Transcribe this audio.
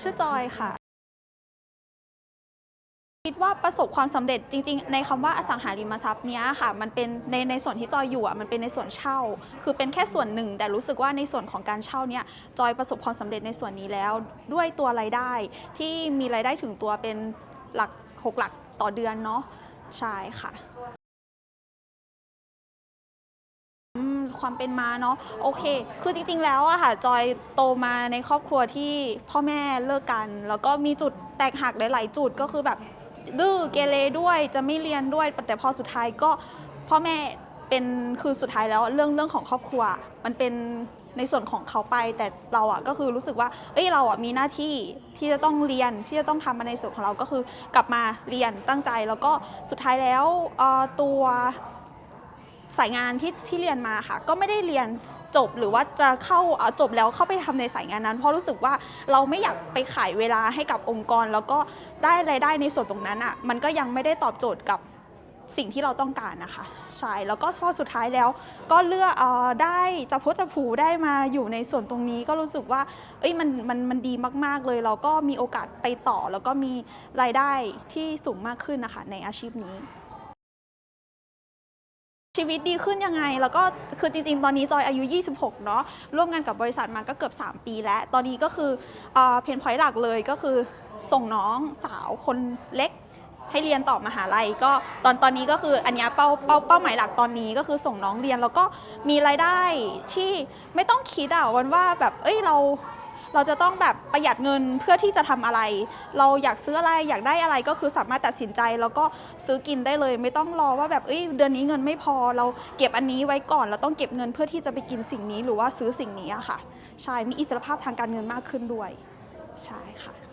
ชื่อจอยค่ะ คิดว่าประสบความสำเร็จจริง ๆ ในคำว่าอสังหาริมทรัพย์เนี้ยค่ะ มันเป็นในในส่วนที่จอยอยู่อะมันเป็นในส่วนเช่า คือเป็นแค่ส่วนหนึ่ง แต่รู้สึกว่าในส่วนของการเช่าเนี้ยจอยประสบความสำเร็จในส่วนนี้แล้ว ด้วยตัวรายได้ที่มีรายได้ถึงตัวเป็นหลักหกหลักต่อเดือนเนาะใช่ค่ะ ความเป็นมาเนาะโอเค คือจริง ๆ แล้วอะค่ะจอยโตมาในครอบครัวที่พ่อแม่เลิกกัน แล้วก็มีจุดแตกหักหลาย ๆ จุดก็คือแบบดื้อเกเรด้วยจะไม่เรียนด้วย แต่พอสุดท้ายก็พ่อแม่เป็นคือสุดท้ายแล้วเรื่องเรื่องของครอบครัว มันเป็นในส่วนของเขาไปแต่เราอะก็คือรู้สึกว่า เอ้ยเราอะมีหน้าที่ที่จะต้องเรียนที่จะต้องทำมาในส่วนของเราก็คือกลับมาเรียนตั้งใจแล้วก็สุดท้ายแล้วตัว สายงานที่ที่เรียนมาค่ะ ก็ไม่ได้เรียนจบหรือว่าจะเข้าจบแล้วเข้าไปทำในสายงานนั้น เพราะรู้สึกว่าเราไม่อยากไปขายเวลาให้กับองค์กร แล้วก็ได้รายได้ในส่วนตรงนั้นอะมันก็ยังไม่ได้ตอบโจทย์กับสิ่งที่เราต้องการนะคะใช่แล้วก็พอสุดท้ายแล้วก็เลือกออได้จะพจะผูได้มาอยู่ในส่วนตรงนี้ก็รู้สึกว่า เอ้ยมันมันมันดีมาก ๆ เลย เราก็มีโอกาสไปต่อ แล้วก็มีรายได้ที่สูงมากขึ้นนะคะในอาชีพนี้ ชีวิตดีขึ้นยังไง แล้วก็คือจริงๆ ตอนนี้จอยอายุ 26 เนาะร่วมงานกับบริษัทมาก็เกือบ 3 ปีแล้ว ตอนนี้ก็คือเพนพอยต์หลักเลยก็คือส่งน้องสาวคนเล็กให้เรียนต่อมหาลัยก็ตอนตอนนี้ก็คืออันเนี้ยเป้าเป้าเป้าหมายหลักตอนนี้ก็คือส่งน้องเรียนแล้วก็มีรายได้ที่ไม่ต้องคิดอะวันว่าแบบเอ้ยเรา เราจะต้องแบบประหยัดเงินเพื่อที่จะทำอะไร เราอยากซื้ออะไรอยากได้อะไรก็คือสามารถตัดสินใจ แล้วก็ซื้อกินได้เลย ไม่ต้องรอว่าแบบเอ้ยเดือนนี้เงินไม่พอ เราเก็บอันนี้ไว้ก่อน เราต้องเก็บเงินเพื่อที่จะไปกินสิ่งนี้หรือว่าซื้อสิ่งนี้อะค่ะ ใช่ มีอิสรภาพทางการเงินมากขึ้นด้วย ใช่ค่ะ